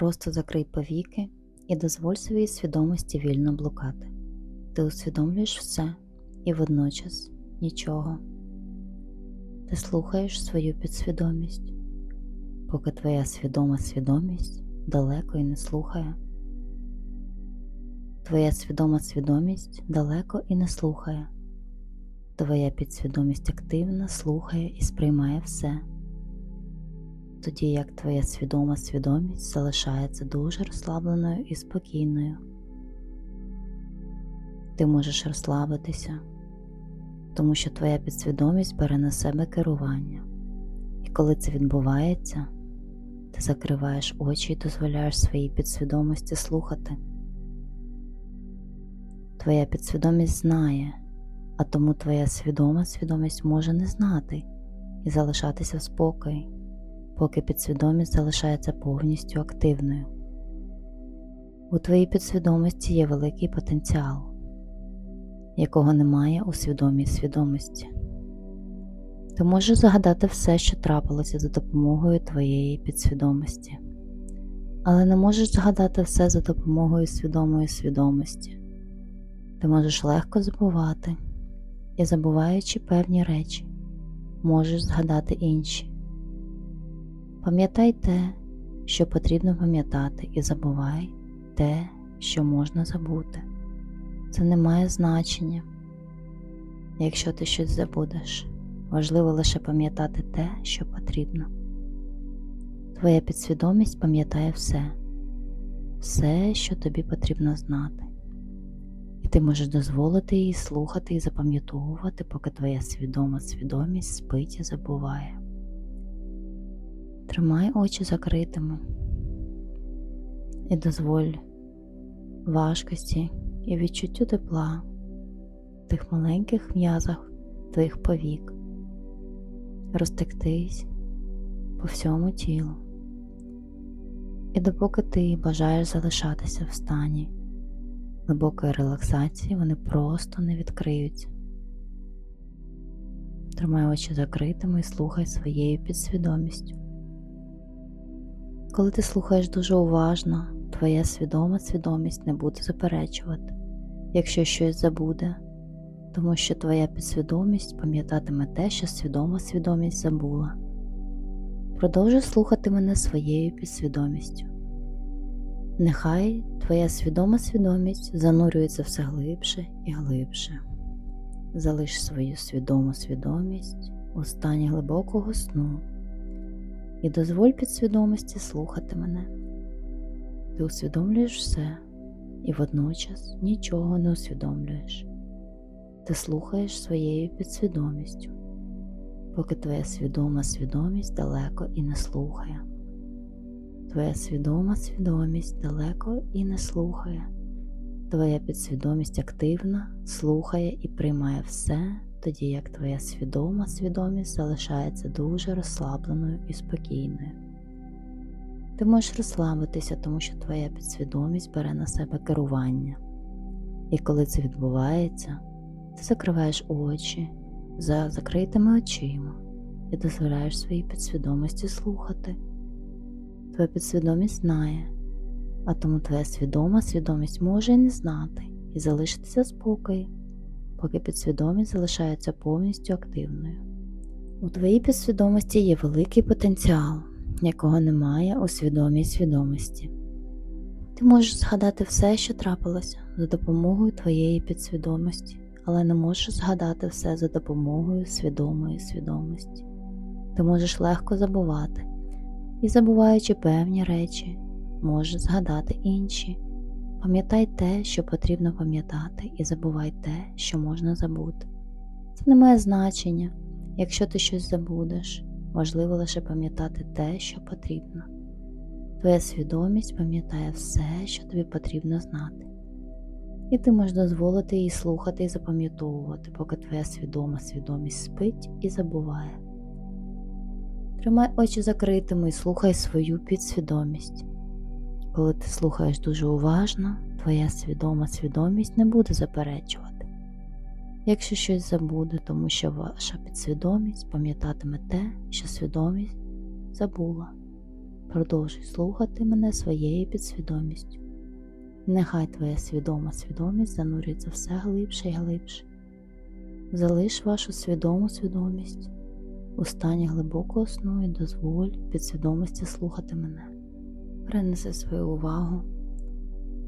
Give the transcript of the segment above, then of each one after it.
Просто закрий повіки і дозволь своїй свідомості вільно блукати. Ти усвідомлюєш все і водночас нічого. Ти слухаєш свою підсвідомість, поки твоя свідома свідомість далеко і не слухає. Твоя свідома свідомість далеко і не слухає. Твоя підсвідомість активно слухає і сприймає все, тоді як твоя свідома свідомість залишається дуже розслабленою і спокійною. Ти можеш розслабитися, тому що твоя підсвідомість бере на себе керування. І коли це відбувається, ти закриваєш очі і дозволяєш своїй підсвідомості слухати. Твоя підсвідомість знає, а тому твоя свідома свідомість може не знати і залишатися в спокої, поки підсвідомість залишається повністю активною. У твоїй підсвідомості є великий потенціал, якого немає у свідомій свідомості. Ти можеш загадати все, що трапилося за допомогою твоєї підсвідомості, але не можеш згадати все за допомогою свідомої свідомості. Ти можеш легко забувати і, забуваючи певні речі, можеш згадати інші. Пам'ятай те, що потрібно пам'ятати, і забувай те, що можна забути. Це не має значення, якщо ти щось забудеш. Важливо лише пам'ятати те, що потрібно. Твоя підсвідомість пам'ятає все, все, що тобі потрібно знати. І ти можеш дозволити їй слухати і запам'ятовувати, поки твоя свідома свідомість спить і забуває. Тримай очі закритими і дозволь важкості і відчуттю тепла в тих маленьких м'язах твоїх повік розтектись по всьому тілу. І допоки ти бажаєш залишатися в стані глибокої релаксації, вони просто не відкриються. Тримай очі закритими і слухай своєю підсвідомістю. Коли ти слухаєш дуже уважно, твоя свідома свідомість не буде заперечувати, якщо щось забуде, тому що твоя підсвідомість пам'ятатиме те, що свідома свідомість забула. Продовжуй слухати мене своєю підсвідомістю. Нехай твоя свідома свідомість занурюється все глибше і глибше. Залиш свою свідому свідомість у стані глибокого сну і дозволь підсвідомості слухати мене. Ти усвідомлюєш все і водночас нічого не усвідомлюєш. Ти слухаєш своєю підсвідомістю, поки твоя свідома свідомість далеко і не слухає. Твоя свідома свідомість далеко і не слухає. Твоя підсвідомість активна, слухає і приймає все, тоді як твоя свідома свідомість залишається дуже розслабленою і спокійною. Ти можеш розслабитися, тому що твоя підсвідомість бере на себе керування. І коли це відбувається, ти закриваєш очі за закритими очима і дозволяєш своїй підсвідомості слухати. Твоя підсвідомість знає, а тому твоя свідома свідомість може і не знати і залишитися спокою, поки підсвідомість залишається повністю активною. У твоїй підсвідомості є великий потенціал, якого немає у свідомій свідомості. Ти можеш згадати все, що трапилося за допомогою твоєї підсвідомості, але не можеш згадати все за допомогою свідомої свідомості. Ти можеш легко забувати і, забуваючи певні речі, можеш згадати інші. Пам'ятай те, що потрібно пам'ятати, і забувай те, що можна забути. Це не має значення, якщо ти щось забудеш, важливо лише пам'ятати те, що потрібно. Твоя свідомість пам'ятає все, що тобі потрібно знати. І ти можеш дозволити їй слухати і запам'ятовувати, поки твоя свідома свідомість спить і забуває. Тримай очі закритими і слухай свою підсвідомість. Коли ти слухаєш дуже уважно, твоя свідома свідомість не буде заперечувати. Якщо щось забуде, тому що ваша підсвідомість пам'ятатиме те, що свідомість забула. продовжуй слухати мене своєю підсвідомістю. Нехай твоя свідома свідомість занурюється все глибше і глибше. Залиш вашу свідому свідомість у стані глибокого сну і дозволь підсвідомості слухати мене. Перенеси свою увагу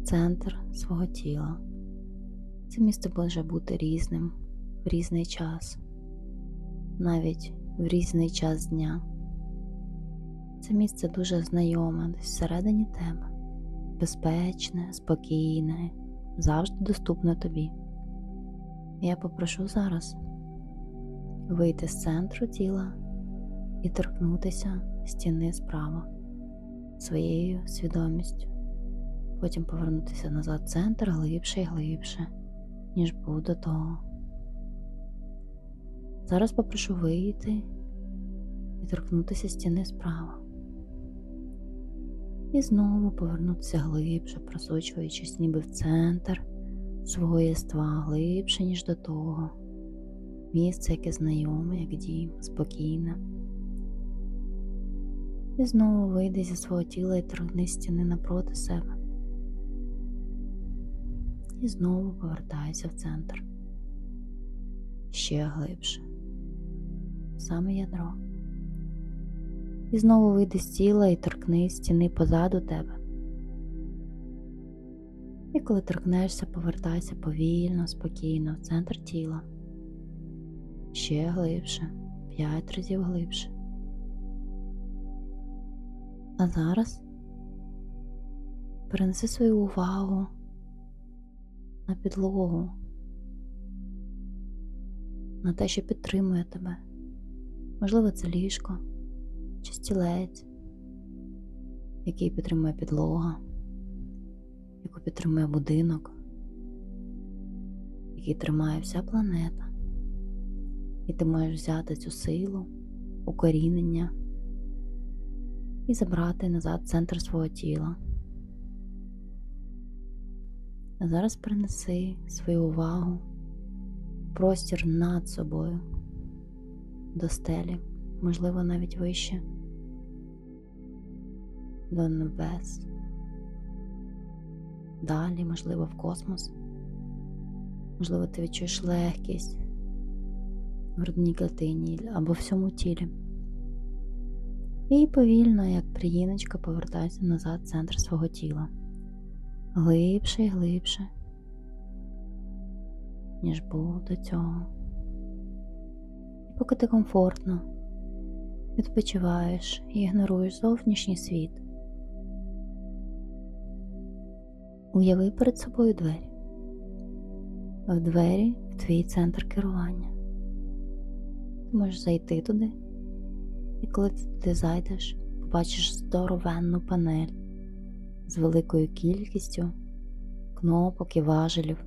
в центр свого тіла. Це місце може бути різним в різний час, навіть в різний час дня. Це місце дуже знайоме десь всередині тебе, безпечне, спокійне, завжди доступне тобі. Я попрошу зараз вийти з центру тіла і торкнутися стіни справа своєю свідомістю, потім повернутися назад в центр глибше і глибше, ніж був до того. Зараз попрошу вийти і торкнутися стіни справа. І знову повернутися глибше, просочуючись ніби в центр свого єства глибше, ніж до того. Місце, яке знайоме, як дім, спокійне. І знову вийди зі свого тіла і торгни стіни напроти себе. І знову повертайся в центр. Ще глибше. Саме ядро. І знову вийди з тіла і торкни стіни позаду тебе. І коли торкнешся, повертайся повільно, спокійно в центр тіла. Ще глибше, п'ять разів глибше. А зараз перенеси свою увагу на підлогу, на те, що підтримує тебе. Можливо, це ліжко чи стілець, який підтримує підлога, яку підтримує будинок, який тримає вся планета. І ти можеш взяти цю силу, укорінення і забрати назад центр свого тіла. А зараз принеси свою увагу простір над собою до стелі, можливо, навіть вище, до небес, далі, можливо, в космос. Можливо, ти відчуєш легкість в грудній клетині або всьому тілі. І повільно, як приїночка, повертайся назад в центр свого тіла. Глибше і глибше, ніж був до цього. І поки ти комфортно відпочиваєш і ігноруєш зовнішній світ, уяви перед собою двері, в двері в твій центр керування. Ти можеш зайти туди. І коли ти зайдеш, побачиш здоровенну панель з великою кількістю кнопок і важелів.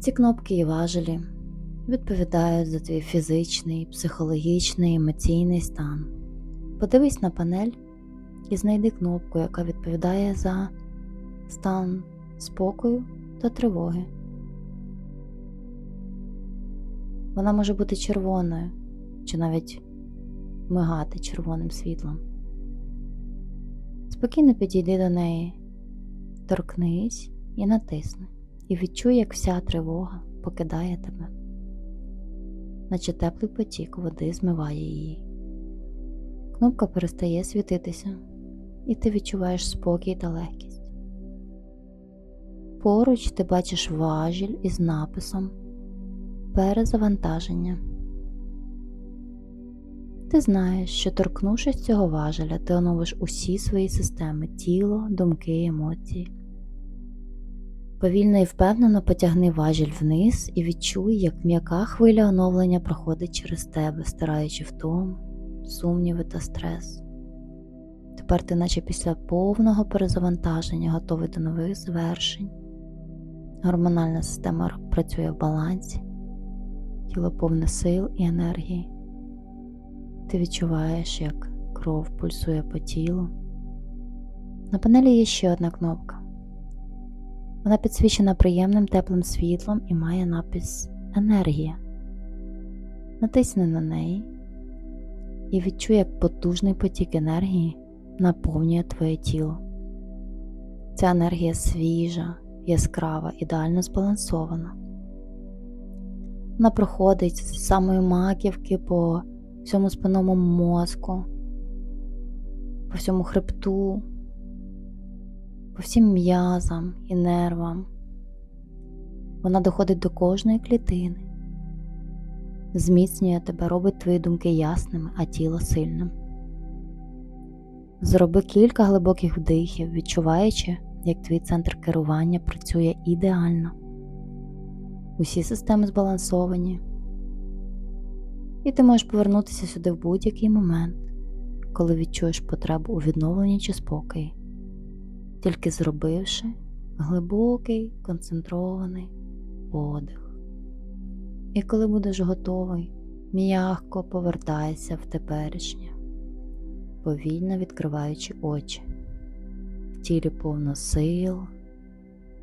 Ці кнопки і важелі відповідають за твій фізичний, психологічний, емоційний стан. Подивись на панель і знайди кнопку, яка відповідає за стан спокою та тривоги. Вона може бути червоною чи навіть мигати червоним світлом. Спокійно підійди до неї, торкнись і натисни, і відчуй, як вся тривога покидає тебе, наче теплий потік води змиває її. Кнопка перестає світитися, і ти відчуваєш спокій та легкість. Поруч ти бачиш важіль із написом Перезавантаження. Ти знаєш, що торкнувшись цього важеля, ти оновиш усі свої системи тіло, думки, емоції. Повільно і впевнено потягни важіль вниз і відчуй, як м'яка хвиля оновлення проходить через тебе, стираючи втому, сумніви та стрес. Тепер ти, наче після повного перезавантаження, готовий до нових звершень. Гормональна система працює в балансі, тіло повне сил і енергії. Ти відчуваєш, як кров пульсує по тілу. На панелі є ще одна кнопка. Вона підсвічена приємним теплим світлом і має напис Енергія. Натисни на неї і відчуй, як потужний потік енергії наповнює твоє тіло. Ця енергія свіжа, яскрава, ідеально збалансована. Вона проходить з самої маківки по всьому спинному мозку, по всьому хребту, по всім м'язам і нервам. Вона доходить до кожної клітини, зміцнює тебе, робить твої думки ясними, а тіло сильним. Зроби кілька глибоких вдихів, відчуваючи, як твій центр керування працює ідеально. Усі системи збалансовані, і ти можеш повернутися сюди в будь-який момент, коли відчуєш потребу у відновленні чи спокої, тільки зробивши глибокий концентрований подих. І коли будеш готовий, м'яко повертайся в теперішнє, повільно відкриваючи очі, в тілі повно сил,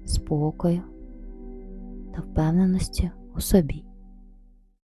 спокою та впевненості у собі.